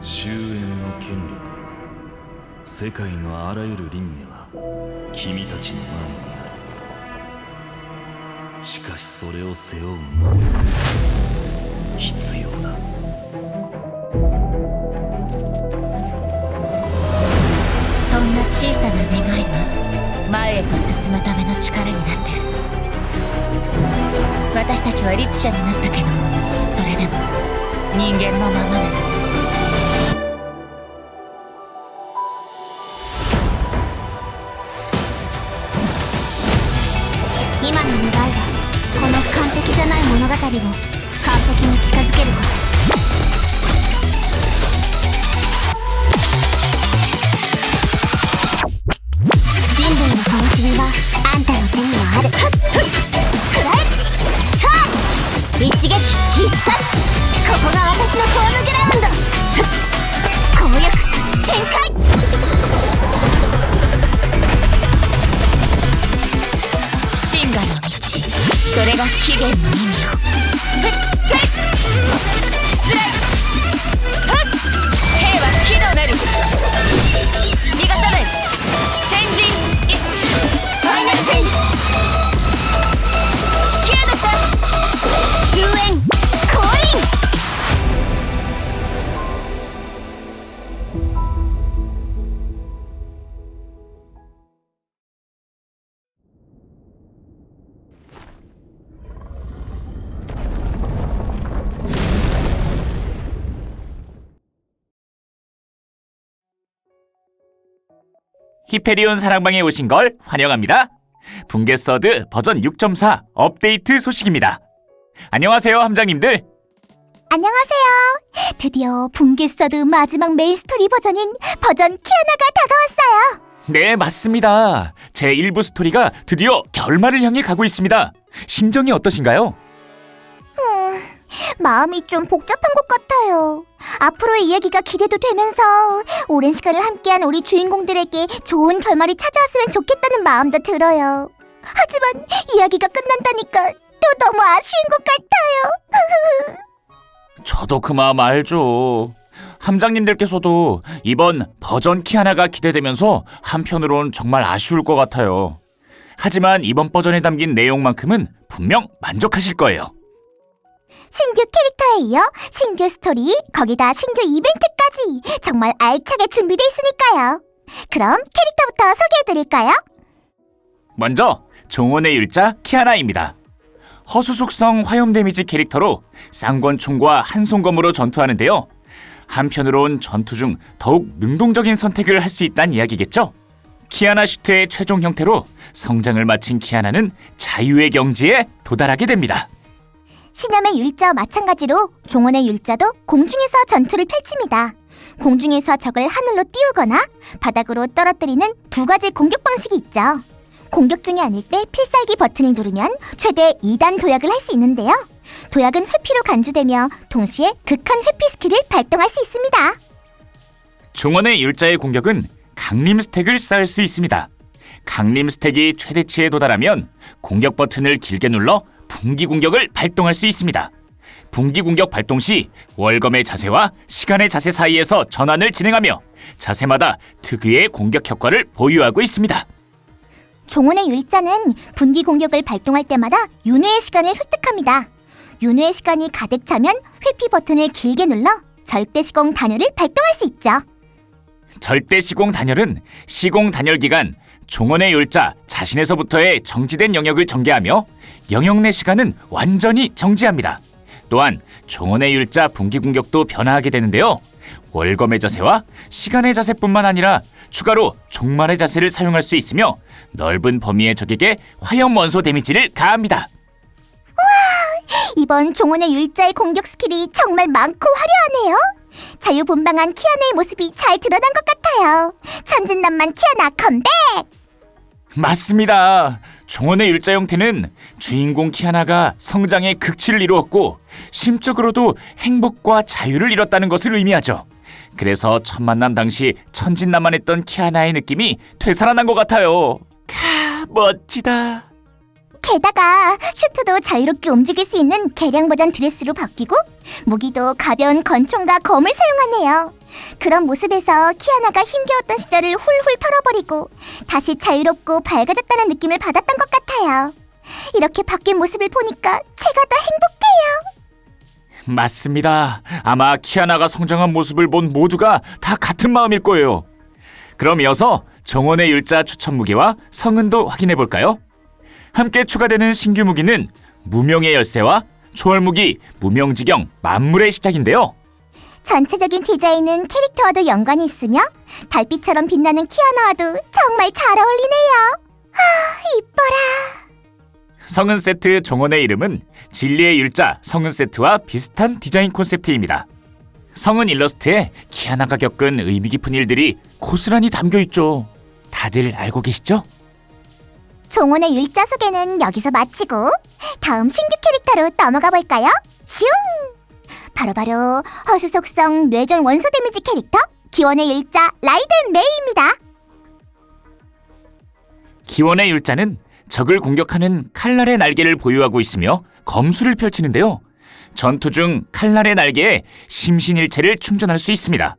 終焉の権力。世界のあらゆる輪廻は君たちの前にある。しかしそれを背負う能力が必要だ。そんな小さな願いは前へと進むための力になってる。私たちは律者になったけどそれでも人間のままなの。今の願いはこの完璧じゃない物語を完璧に近づけること。 히페리온 사랑방에 오신 걸 환영합니다. 붕괴 서드 버전 6.4 업데이트 소식입니다. 안녕하세요, 함장님들. 안녕하세요. 드디어 붕괴서드 마지막 메인 스토리 버전인 버전 키아나가 다가왔어요. 네, 맞습니다. 제 1부 스토리가 드디어 결말을 향해 가고 있습니다. 심정이 어떠신가요? 마음이 좀 복잡한 것 같아요. 앞으로의 이야기가 기대도 되면서 오랜 시간을 함께한 우리 주인공들에게 좋은 결말이 찾아왔으면 좋겠다는 마음도 들어요. 하지만 이야기가 끝난다니까 또 너무 아쉬운 것 같아요. 저도 그 마음 알죠. 함장님들께서도 이번 버전 키하나가 기대되면서 한편으론 정말 아쉬울 것 같아요. 하지만 이번 버전에 담긴 내용만큼은 분명 만족하실 거예요. 신규 캐릭터에 이어 신규 스토리, 거기다 신규 이벤트까지 정말 알차게 준비돼 있으니까요. 그럼 캐릭터부터 소개해드릴까요? 먼저 종원의 율자 키아나입니다. 허수 속성 화염 데미지 캐릭터로 쌍권총과 한송검으로 전투하는데요. 한편으론 전투 중 더욱 능동적인 선택을 할 수 있다는 이야기겠죠. 키아나 슈트의 최종 형태로 성장을 마친 키아나는 자유의 경지에 도달하게 됩니다. 신념의 율자와 마찬가지로 종원의 율자도 공중에서 전투를 펼칩니다. 공중에서 적을 하늘로 띄우거나 바닥으로 떨어뜨리는 두 가지 공격 방식이 있죠. 공격 중이 아닐 때 필살기 버튼을 누르면 최대 2단 도약을 할 수 있는데요. 도약은 회피로 간주되며 동시에 극한 회피 스킬을 발동할 수 있습니다. 종원의 율자의 공격은 강림 스택을 쌓을 수 있습니다. 강림 스택이 최대치에 도달하면 공격 버튼을 길게 눌러 분기 공격을 발동할 수 있습니다. 분기 공격 발동 시 월검의 자세와 시간의 자세 사이에서 전환을 진행하며 자세마다 특유의 공격 효과를 보유하고 있습니다. 종원의 율자는 분기 공격을 발동할 때마다 윤회의 시간을 획득합니다. 윤회의 시간이 가득 차면 회피 버튼을 길게 눌러 절대 시공 단열을 발동할 수 있죠. 절대 시공 단열은 시공 단열 기간 종원의 율자 자신에서부터의 정지된 영역을 전개하며 영역 내 시간은 완전히 정지합니다. 또한 종원의 율자 분기 공격도 변화하게 되는데요. 월검의 자세와 시간의 자세뿐만 아니라 추가로 종말의 자세를 사용할 수 있으며 넓은 범위의 적에게 화염 원소 데미지를 가합니다. 이번 종원의 율자의 공격 스킬이 정말 많고 화려하네요. 자유분방한 키아나의 모습이 잘 드러난 것 같아요. 천진난만 키아나 컴백! 맞습니다. 종원의 율자 형태는 주인공 키아나가 성장의 극치를 이루었고 심적으로도 행복과 자유를 이뤘다는 것을 의미하죠. 그래서 첫 만남 당시 천진난만했던 키아나의 느낌이 되살아난 것 같아요. 캬, 멋지다. 게다가 슈트도 자유롭게 움직일 수 있는 개량 버전 드레스로 바뀌고 무기도 가벼운 권총과 검을 사용하네요. 그런 모습에서 키아나가 힘겨웠던 시절을 훌훌 털어버리고 다시 자유롭고 밝아졌다는 느낌을 받았던 것 같아요. 이렇게 바뀐 모습을 보니까 제가 더 행복해요. 맞습니다. 아마 키아나가 성장한 모습을 본 모두가 다 같은 마음일 거예요. 그럼 이어서 정원의 율자 추천 무기와 성은도 확인해 볼까요? 함께 추가되는 신규 무기는 무명의 열쇠와 초월 무기 무명지경 만물의 시작인데요. 전체적인 디자인은 캐릭터와도 연관이 있으며 달빛처럼 빛나는 키아나와도 정말 잘 어울리네요. 아, 이뻐라. 성은 세트 종원의 이름은 진리의 율자 성은 세트와 비슷한 디자인 콘셉트입니다. 성은 일러스트에 키아나가 겪은 의미 깊은 일들이 고스란히 담겨 있죠. 다들 알고 계시죠? 종원의 율자 소개는 여기서 마치고 다음 신규 캐릭터로 넘어가 볼까요? 슝! 바로바로 허수 속성 뇌전 원소 데미지 캐릭터 기원의 율자 라이덴 메이입니다. 기원의 율자는 적을 공격하는 칼날의 날개를 보유하고 있으며 검수를 펼치는데요. 전투 중 칼날의 날개에 심신일체를 충전할 수 있습니다.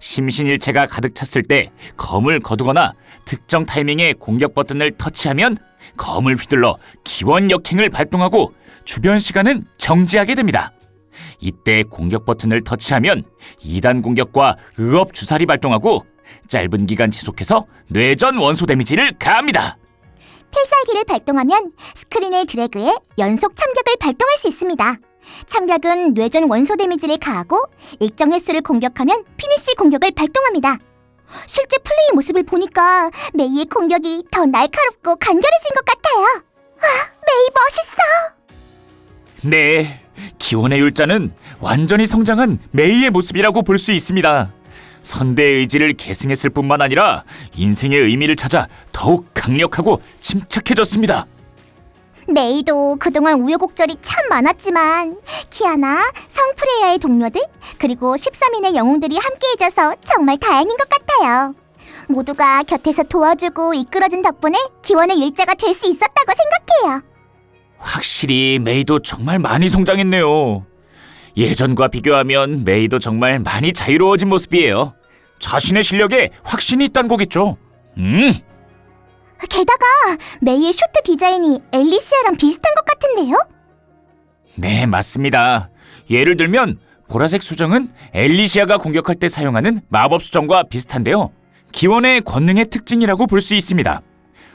심신일체가 가득 찼을 때 검을 거두거나 특정 타이밍에 공격 버튼을 터치하면 검을 휘둘러 기원 역행을 발동하고 주변 시간은 정지하게 됩니다. 이때 공격 버튼을 터치하면 2단 공격과 의업 주사리 발동하고 짧은 기간 지속해서 뇌전 원소 데미지를 가합니다. 필살기를 발동하면 스크린을 드래그해 연속 참격을 발동할 수 있습니다. 참격은 뇌전 원소 데미지를 가하고 일정 횟수를 공격하면 피니쉬 공격을 발동합니다. 실제 플레이 모습을 보니까 메이의 공격이 더 날카롭고 간결해진 것 같아요. 와, 메이 멋있어! 네, 기원의 율자는 완전히 성장한 메이의 모습이라고 볼 수 있습니다. 선대의 의지를 계승했을 뿐만 아니라 인생의 의미를 찾아 더욱 강력하고 침착해졌습니다. 메이도 그동안 우여곡절이 참 많았지만 키아나, 성프레야의 동료들 그리고 13인의 영웅들이 함께해줘서 정말 다행인 것 같아요. 모두가 곁에서 도와주고 이끌어준 덕분에 기원의 일자가 될 수 있었다고 생각해요. 확실히 메이도 정말 많이 성장했네요. 예전과 비교하면 메이도 정말 많이 자유로워진 모습이에요. 자신의 실력에 확신이 있다는 거겠죠. 음, 게다가 메이의 슈트 디자인이 엘리시아랑 비슷한 것 같은데요? 네, 맞습니다. 예를 들면 보라색 수정은 엘리시아가 공격할 때 사용하는 마법 수정과 비슷한데요. 기원의 권능의 특징이라고 볼 수 있습니다.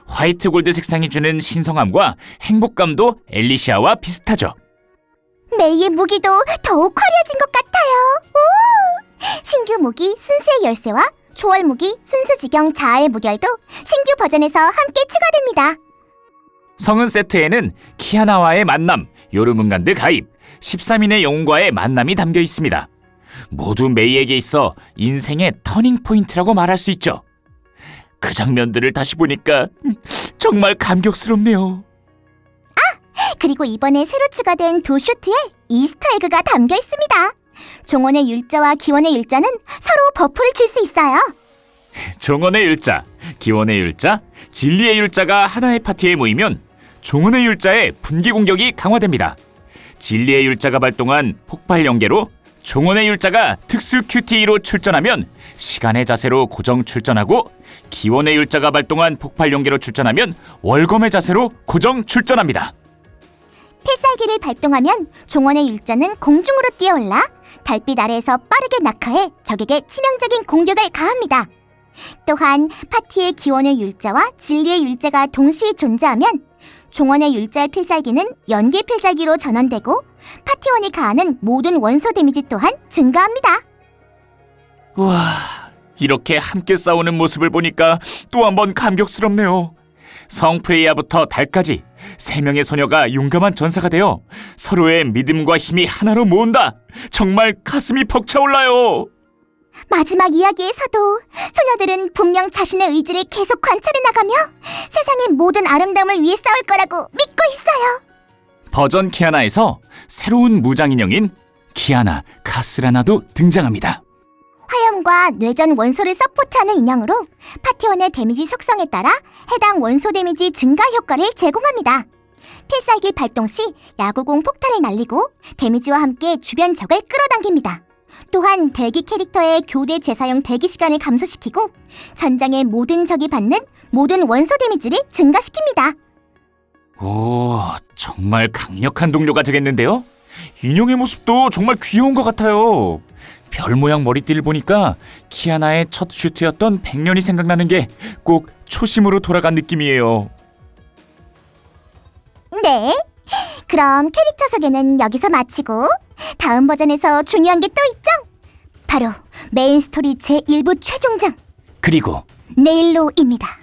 화이트 골드 색상이 주는 신성함과 행복감도 엘리시아와 비슷하죠. 메이의 무기도 더욱 화려해진 것 같아요. 오! 신규 무기 순수의 열쇠와 초월 무기 순수지경 자아의 무결도 신규 버전에서 함께 추가됩니다. 성은 세트에는 키아나와의 만남, 요르문간드 가입, 13인의 영웅과의 만남이 담겨 있습니다. 모두 메이에게 있어 인생의 터닝 포인트라고 말할 수 있죠. 그 장면들을 다시 보니까 정말 감격스럽네요. 그리고 이번에 새로 추가된 두 슈트에 이스터 에그가 담겨 있습니다. 종원의 율자와 기원의 율자는 서로 버프를 줄 수 있어요. 종원의 율자, 기원의 율자, 진리의 율자가 하나의 파티에 모이면 종원의 율자의 분기 공격이 강화됩니다. 진리의 율자가 발동한 폭발 연계로 종원의 율자가 특수 QTE로 출전하면 시간의 자세로 고정 출전하고 기원의 율자가 발동한 폭발 연계로 출전하면 월검의 자세로 고정 출전합니다. 필살기를 발동하면 종원의 율자는 공중으로 뛰어올라 달빛 아래에서 빠르게 낙하해 적에게 치명적인 공격을 가합니다. 또한 파티의 기원의 율자와 진리의 율자가 동시에 존재하면 종원의 율자의 필살기는 연기 필살기로 전환되고 파티원이 가하는 모든 원소 데미지 또한 증가합니다. 우와, 이렇게 함께 싸우는 모습을 보니까 또 한 번 감격스럽네요. 성프레이아부터 달까지 세 명의 소녀가 용감한 전사가 되어 서로의 믿음과 힘이 하나로 모은다. 정말 가슴이 벅차올라요. 마지막 이야기에서도 소녀들은 분명 자신의 의지를 계속 관찰해 나가며 세상의 모든 아름다움을 위해 싸울 거라고 믿고 있어요. 버전 키아나에서 새로운 무장 인형인 키아나 카스라나도 등장합니다. 화염과 뇌전 원소를 서포트하는 인형으로 파티원의 데미지 속성에 따라 해당 원소 데미지 증가 효과를 제공합니다. 필살기 발동 시 야구공 폭탄을 날리고 데미지와 함께 주변 적을 끌어당깁니다. 또한 대기 캐릭터의 교대 재사용 대기 시간을 감소시키고 전장의 모든 적이 받는 모든 원소 데미지를 증가시킵니다. 오, 정말 강력한 동료가 되겠는데요? 인형의 모습도 정말 귀여운 것 같아요. 별 모양 머리띠를 보니까 키아나의 첫 슈트였던 백년이 생각나는 게 꼭 초심으로 돌아간 느낌이에요. 네. 그럼 캐릭터 소개는 여기서 마치고 다음 버전에서 중요한 게 또 있죠? 바로 메인 스토리 제1부 최종장 그리고 네일로입니다.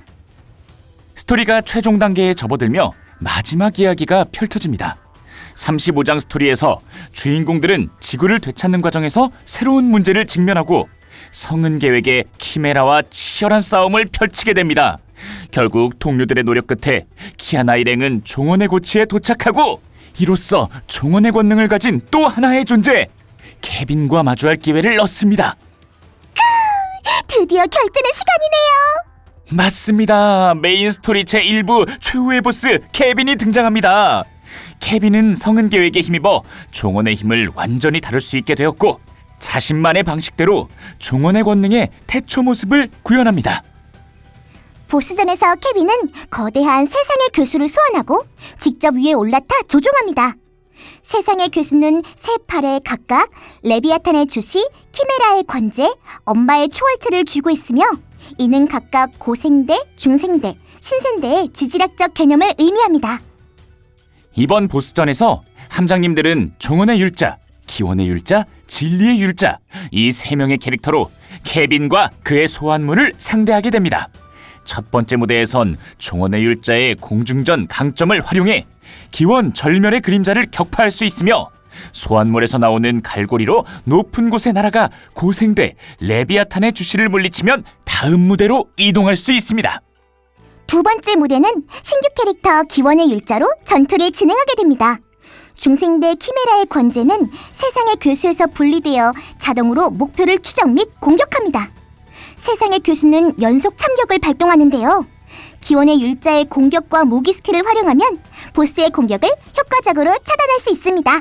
스토리가 최종 단계에 접어들며 마지막 이야기가 펼쳐집니다. 35장 스토리에서 주인공들은 지구를 되찾는 과정에서 새로운 문제를 직면하고 성은 계획의 키메라와 치열한 싸움을 펼치게 됩니다. 결국 동료들의 노력 끝에 키아나 일행은 종원의 고치에 도착하고 이로써 종원의 권능을 가진 또 하나의 존재 케빈과 마주할 기회를 얻습니다. 드디어 결전의 시간이네요. 맞습니다. 메인 스토리 제 1부 최후의 보스 케빈이 등장합니다. 케빈은 성은 계획에 힘입어 종원의 힘을 완전히 다룰 수 있게 되었고 자신만의 방식대로 종원의 권능의 태초 모습을 구현합니다. 보스전에서 케빈은 거대한 세상의 교수를 소환하고 직접 위에 올라타 조종합니다. 세상의 교수는 세 팔에 각각 레비아탄의 주시, 키메라의 관제, 엄마의 초월체를 쥐고 있으며 이는 각각 고생대, 중생대, 신생대의 지질학적 개념을 의미합니다. 이번 보스전에서 함장님들은 종원의 율자, 기원의 율자, 진리의 율자 이 세 명의 캐릭터로 케빈과 그의 소환물을 상대하게 됩니다. 첫 번째 무대에선 종원의 율자의 공중전 강점을 활용해 기원 절멸의 그림자를 격파할 수 있으며 소환물에서 나오는 갈고리로 높은 곳에 날아가 고생대 레비아탄의 주시를 물리치면 다음 무대로 이동할 수 있습니다. 두 번째 무대는 신규 캐릭터 기원의 율자로 전투를 진행하게 됩니다. 중생대 키메라의 관제는 세상의 교수에서 분리되어 자동으로 목표를 추적 및 공격합니다. 세상의 교수는 연속 참격을 발동하는데요. 기원의 율자의 공격과 무기 스킬을 활용하면 보스의 공격을 효과적으로 차단할 수 있습니다.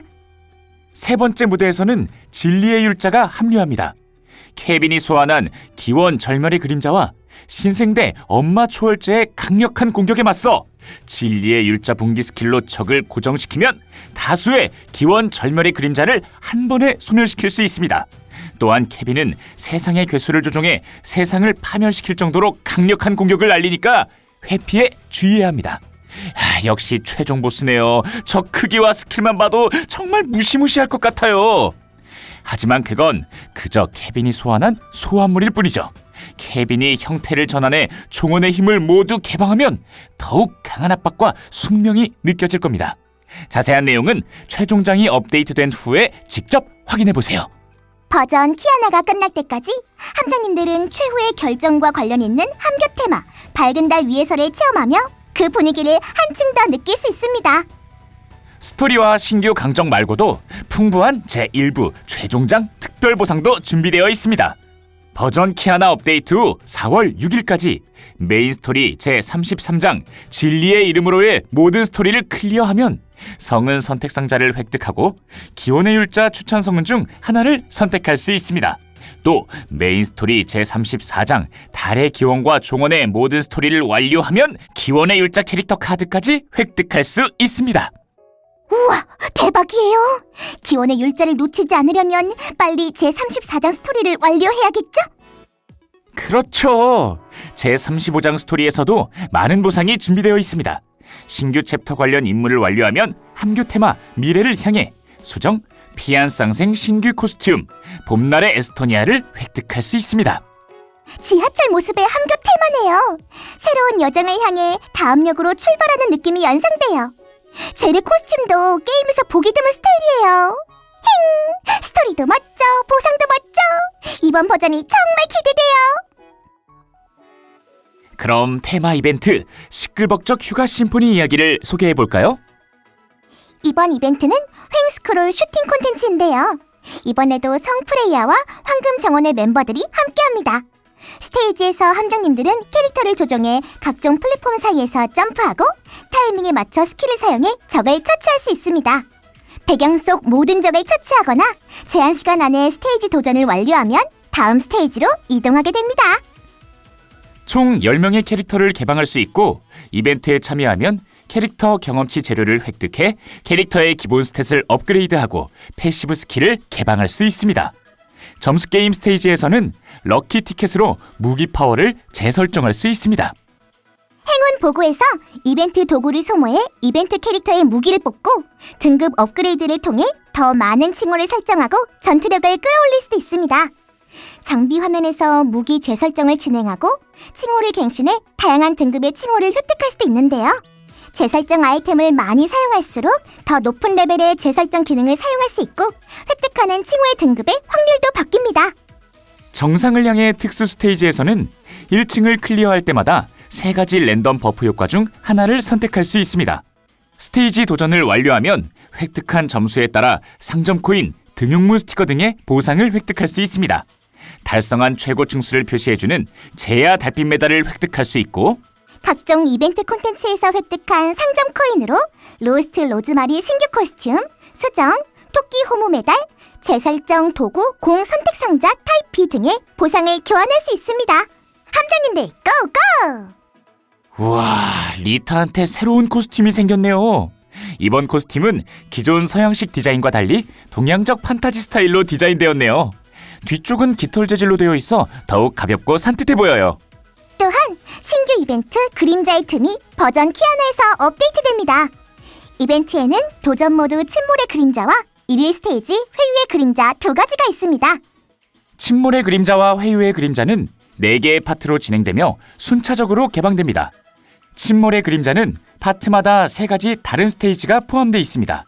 세 번째 무대에서는 진리의 율자가 합류합니다. 케빈이 소환한 기원 절멸의 그림자와 신생대 엄마 초월제의 강력한 공격에 맞서 진리의 율자 분기 스킬로 적을 고정시키면 다수의 기원 절멸의 그림자를 한 번에 소멸시킬 수 있습니다. 또한 케빈은 세상의 괴수를 조종해 세상을 파멸시킬 정도로 강력한 공격을 날리니까 회피에 주의해야 합니다. 아, 역시 최종 보스네요. 저 크기와 스킬만 봐도 정말 무시무시할 것 같아요. 하지만 그건 그저 케빈이 소환한 소환물일 뿐이죠. 케빈이 형태를 전환해 종원의 힘을 모두 개방하면 더욱 강한 압박과 숙명이 느껴질 겁니다. 자세한 내용은 최종장이 업데이트된 후에 직접 확인해 보세요. 버전 키아나가 끝날 때까지 함장님들은 최후의 결정과 관련 있는 함교 테마 밝은 달 위에서를 체험하며 그 분위기를 한층 더 느낄 수 있습니다. 스토리와 신규 강정 말고도 풍부한 제1부 최종장 특별 보상도 준비되어 있습니다. 버전 키아나 업데이트 후 4월 6일까지 메인 스토리 제33장 진리의 이름으로의 모든 스토리를 클리어하면 성은 선택 상자를 획득하고 기원의 율자 추천 성은 중 하나를 선택할 수 있습니다. 또 메인 스토리 제34장 달의 기원과 종원의 모든 스토리를 완료하면 기원의 율자 캐릭터 카드까지 획득할 수 있습니다. 우와, 대박이에요. 기원의 율자를 놓치지 않으려면 빨리 제 34장 스토리를 완료해야겠죠? 그렇죠. 제35장 스토리에서도 많은 보상이 준비되어 있습니다. 신규 챕터 관련 임무를 완료하면 함교 테마 미래를 향해 수정 피안쌍생 신규 코스튬 봄날의 에스토니아를 획득할 수 있습니다. 지하철 모습의 함교 테마네요. 새로운 여정을 향해 다음 역으로 출발하는 느낌이 연상돼요. 제네 코스튬도 게임에서 보기 드문 스타일이에요. 힝! 스토리도 멋져, 보상도 멋져. 이번 버전이 정말 기대돼요. 그럼 테마 이벤트 시끌벅적 휴가 심포니 이야기를 소개해 볼까요? 이번 이벤트는 횡스크롤 슈팅 콘텐츠인데요. 이번에도 성프레이아와 황금 정원의 멤버들이 함께합니다. 스테이지에서 함정님들은 캐릭터를 조종해 각종 플랫폼 사이에서 점프하고 타이밍에 맞춰 스킬을 사용해 적을 처치할 수 있습니다. 배경 속 모든 적을 처치하거나 제한 시간 안에 스테이지 도전을 완료하면 다음 스테이지로 이동하게 됩니다. 총 10명의 캐릭터를 개방할 수 있고 이벤트에 참여하면 캐릭터 경험치 재료를 획득해 캐릭터의 기본 스탯을 업그레이드하고 패시브 스킬을 개방할 수 있습니다. 점수 게임 스테이지에서는 럭키 티켓으로 무기 파워를 재설정할 수 있습니다. 행운 보고에서 이벤트 도구를 소모해 이벤트 캐릭터의 무기를 뽑고 등급 업그레이드를 통해 더 많은 칭호를 설정하고 전투력을 끌어올릴 수도 있습니다. 장비 화면에서 무기 재설정을 진행하고 칭호를 갱신해 다양한 등급의 칭호를 획득할 수도 있는데요. 재설정 아이템을 많이 사용할수록 더 높은 레벨의 재설정 기능을 사용할 수 있고 획득하는 칭호의 등급의 확률도 바뀝니다. 정상을 향해 특수 스테이지에서는 1층을 클리어할 때마다 세 가지 랜덤 버프 효과 중 하나를 선택할 수 있습니다. 스테이지 도전을 완료하면 획득한 점수에 따라 상점 코인, 등용문 스티커 등의 보상을 획득할 수 있습니다. 달성한 최고 층수를 표시해주는 제야 달빛 메달을 획득할 수 있고 각종 이벤트 콘텐츠에서 획득한 상점 코인으로 로스트 로즈마리 신규 코스튬, 수정, 토끼 호무 메달, 재설정 도구, 공 선택 상자 타입 B 등의 보상을 교환할 수 있습니다. 함장님들 고고! 우와, 리타한테 새로운 코스튬이 생겼네요. 이번 코스튬은 기존 서양식 디자인과 달리 동양적 판타지 스타일로 디자인되었네요. 뒤쪽은 깃털 재질로 되어 있어 더욱 가볍고 산뜻해 보여요. 신규 이벤트 그림자의 틈이 버전 키아나에서 업데이트됩니다. 이벤트에는 도전 모드 침몰의 그림자와 일일 스테이지 회유의 그림자 두 가지가 있습니다. 침몰의 그림자와 회유의 그림자는 4개의 파트로 진행되며 순차적으로 개방됩니다. 침몰의 그림자는 파트마다 3가지 다른 스테이지가 포함되어 있습니다.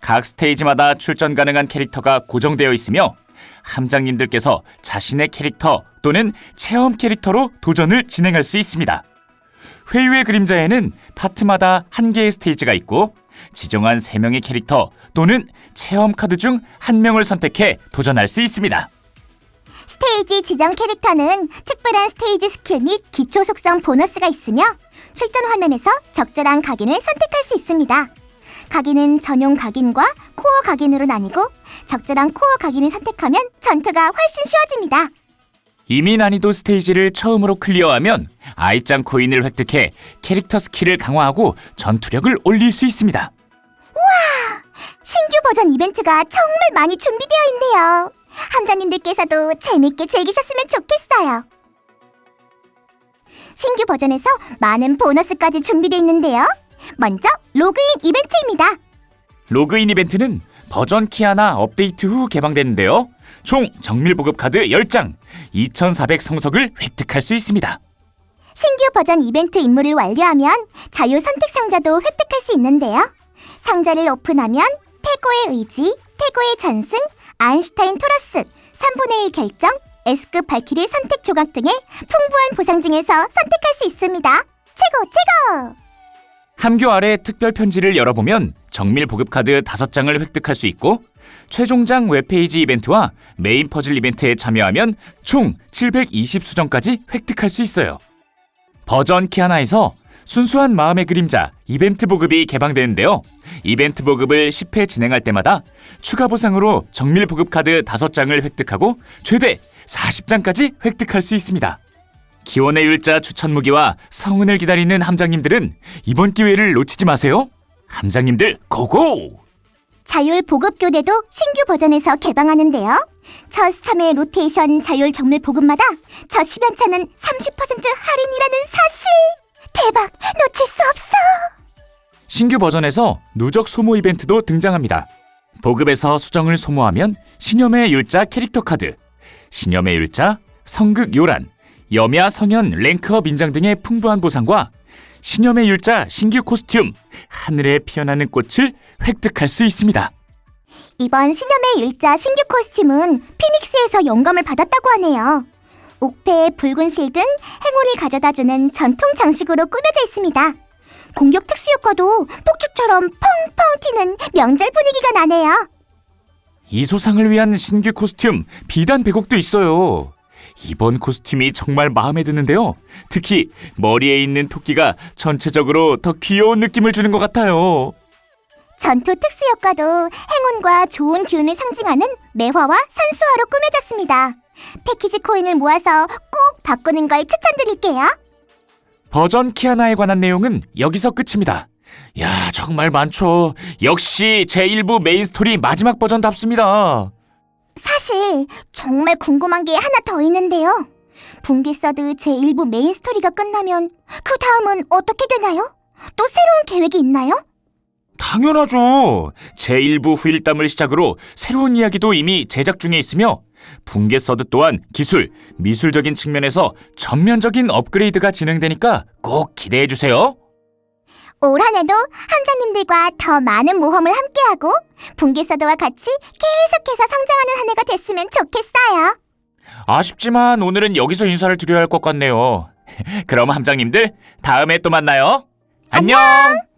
각 스테이지마다 출전 가능한 캐릭터가 고정되어 있으며 함장님들께서 자신의 캐릭터 또는 체험 캐릭터로 도전을 진행할 수 있습니다. 회유의 그림자에는 파트마다 한 개의 스테이지가 있고 지정한 3명의 캐릭터 또는 체험 카드 중 한 명을 선택해 도전할 수 있습니다. 스테이지 지정 캐릭터는 특별한 스테이지 스킬 및 기초 속성 보너스가 있으며 출전 화면에서 적절한 각인을 선택할 수 있습니다. 각인은 전용 각인과 코어 각인으로 나뉘고 적절한 코어 각인을 선택하면 전투가 훨씬 쉬워집니다. 이미 난이도 스테이지를 처음으로 클리어하면 아이짱 코인을 획득해 캐릭터 스킬을 강화하고 전투력을 올릴 수 있습니다. 신규 버전 이벤트가 정말 많이 준비되어 있네요. 함자님들께서도 재밌게 즐기셨으면 좋겠어요. 신규 버전에서 많은 보너스까지 준비되어 있는데요. 먼저 로그인 이벤트입니다. 로그인 이벤트는 버전 키 하나 업데이트 후 개방되는데요. 총 정밀 보급 카드 10장, 2,400 성석을 획득할 수 있습니다. 신규 버전 이벤트 임무를 완료하면 자유 선택 상자도 획득할 수 있는데요. 상자를 오픈하면 태고의 의지, 태고의 전승, 아인슈타인 토러스, 3분의 1 결정, S급 발키리 선택 조각 등의 풍부한 보상 중에서 선택할 수 있습니다. 최고 최고! 함교 아래 특별 편지를 열어보면 정밀 보급 카드 5장을 획득할 수 있고 최종장 웹페이지 이벤트와 메인 퍼즐 이벤트에 참여하면 총 720수정까지 획득할 수 있어요. 버전 키하나에서 순수한 마음의 그림자 이벤트 보급이 개방되는데요. 이벤트 보급을 10회 진행할 때마다 추가 보상으로 정밀 보급 카드 5장을 획득하고 최대 40장까지 획득할 수 있습니다. 기원의 율자 추천 무기와 성운을 기다리는 함장님들은 이번 기회를 놓치지 마세요. 함장님들 고고! 자율 보급 교대도 신규 버전에서 개방하는데요. 첫 3회 로테이션 자율 정밀 보급마다 저 10연차는 30% 할인이라는 사실! 대박! 놓칠 수 없어! 신규 버전에서 누적 소모 이벤트도 등장합니다. 보급에서 수정을 소모하면 신념의 율자 캐릭터 카드, 신념의 율자, 성극 요란, 염야 성현 랭크업 인장 등의 풍부한 보상과 신념의 율자 신규 코스튬, 하늘에 피어나는 꽃을 획득할 수 있습니다. 이번 신념의 일자 신규 코스튬은 피닉스에서 영감을 받았다고 하네요. 옥패에 붉은 실든 행운을 가져다주는 전통 장식으로 꾸며져 있습니다. 공격 특수 효과도 폭죽처럼 펑펑 튀는 명절 분위기가 나네요. 이 소상을 위한 신규 코스튬 비단 배곡도 있어요. 이번 코스튬이 정말 마음에 드는데요. 특히 머리에 있는 토끼가 전체적으로 더 귀여운 느낌을 주는 것 같아요. 전투 특수 효과도 행운과 좋은 기운을 상징하는 매화와 산수화로 꾸며졌습니다. 패키지 코인을 모아서 꼭 바꾸는 걸 추천드릴게요. 버전 키아나에 관한 내용은 여기서 끝입니다. 야, 정말 많죠. 역시 제1부 메인 스토리 마지막 버전답습니다. 사실 정말 궁금한 게 하나 더 있는데요. 분기서드 제1부 메인 스토리가 끝나면 그 다음은 어떻게 되나요? 또 새로운 계획이 있나요? 당연하죠. 제1부 후일담을 시작으로 새로운 이야기도 이미 제작 중에 있으며 붕괴 서드 또한 기술, 미술적인 측면에서 전면적인 업그레이드가 진행되니까 꼭 기대해 주세요. 올 한해도 함장님들과 더 많은 모험을 함께하고 분기서드와 같이 계속해서 성장하는 한 해가 됐으면 좋겠어요. 아쉽지만 오늘은 여기서 인사를 드려야 할 것 같네요. 그럼 함장님들 다음에 또 만나요. 안녕!